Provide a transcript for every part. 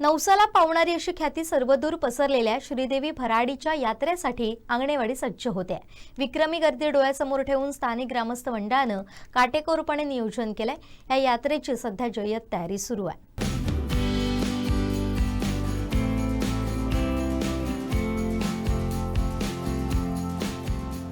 नवसाला पावणारी अशी ख्याती सर्वदूर पसरलेल्या श्रीदेवी भराडीच्या यात्रेसाठी आंगणेवाडी सज्ज होते विक्रमी गर्दी डोळ्यासमोर ठेवून स्थानिक ग्रामस्थ मंडळानं काटेकोरपणे नियोजन केलंय. या यात्रेची सध्या जय्यत तयारी सुरू आहे.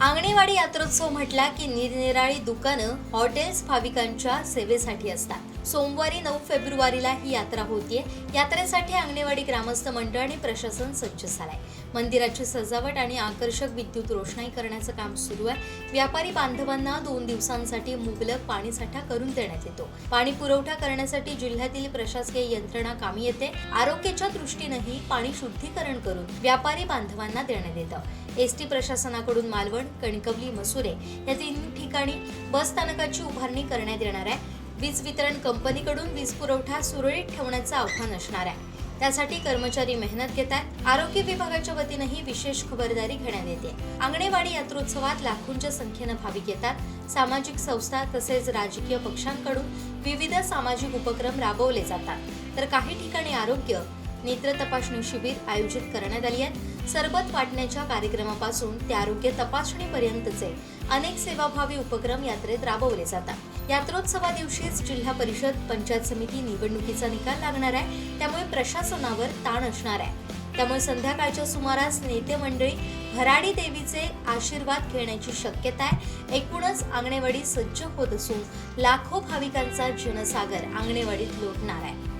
आंगणेवाडी यात्रोत्सव म्हटला की निरनिराळी दुकानं हॉटेल्स भाविकांच्या सेवेसाठी असतात. सोमवारी नऊ फेब्रुवारीला ही यात्रा होतीये. यात्रेसाठी आंगणेवाडी ग्रामस्थ मंडळ आणि प्रशासन सज्ज झालाय. मंदिराची सजावट आणि आकर्षक विद्युत रोषणाई करण्याचं काम सुरू आहे. व्यापारी बांधवांना दोन दिवसांसाठी मुबलक पाणीसाठा करून देण्यात येतो. पाणी पुरवठा करण्यासाठी जिल्ह्यातील प्रशासकीय यंत्रणा कामी येते. आरोग्याच्या दृष्टीनंही पाणी शुद्धीकरण करून व्यापारी बांधवांना देण्यात येतं. एस टी प्रशासनाकडून मालवण कणकवली मसुरे या तीन ठिकाणी बस स्थानकाची उभारणी करण्यात येणार आहे. वीज वितरण कंपनीकडून वीज पुरवठा सुरळीत ठेवण्याचं आव्हान असणार आहे. त्यासाठी कर्मचारी मेहनत घेत आहेत आरोग्य विभागाच्या वतीनंही विशेष खबरदारी घेण्यात येते. आंगणेवाडी यात्रोत्सवात लाखोंच्या संख्येनं भाविक येतात. सामाजिक संस्था तसेच राजकीय पक्षांकडून विविध सामाजिक उपक्रम राबवले जातात. तर काही ठिकाणी आरोग्य नेत्र तपासणी शिबिर आयोजित करण्यात आली आहेत सरबत वाटण्याच्या कार्यक्रमापासून ते आरोग्य तपासणीपर्यंतचे अनेक सेवाभावी उपक्रम यात्रेत राबवले जातात. यात्रोत्सवा दिवशीच जिल्हा परिषद पंचायत समिती निवडणुकीचा निकाल लागणार आहे. त्यामुळे प्रशासनावर ताण असणार आहे. त्यामुळे संध्याकाळच्या सुमारास नेते मंडळी भराडी देवीचे आशीर्वाद घेण्याची शक्यता आहे. एकूणच आंगणेवाडी सज्ज होत असून लाखो भाविकांचा जनसागर आंगणेवाडीत लोटणार आहे.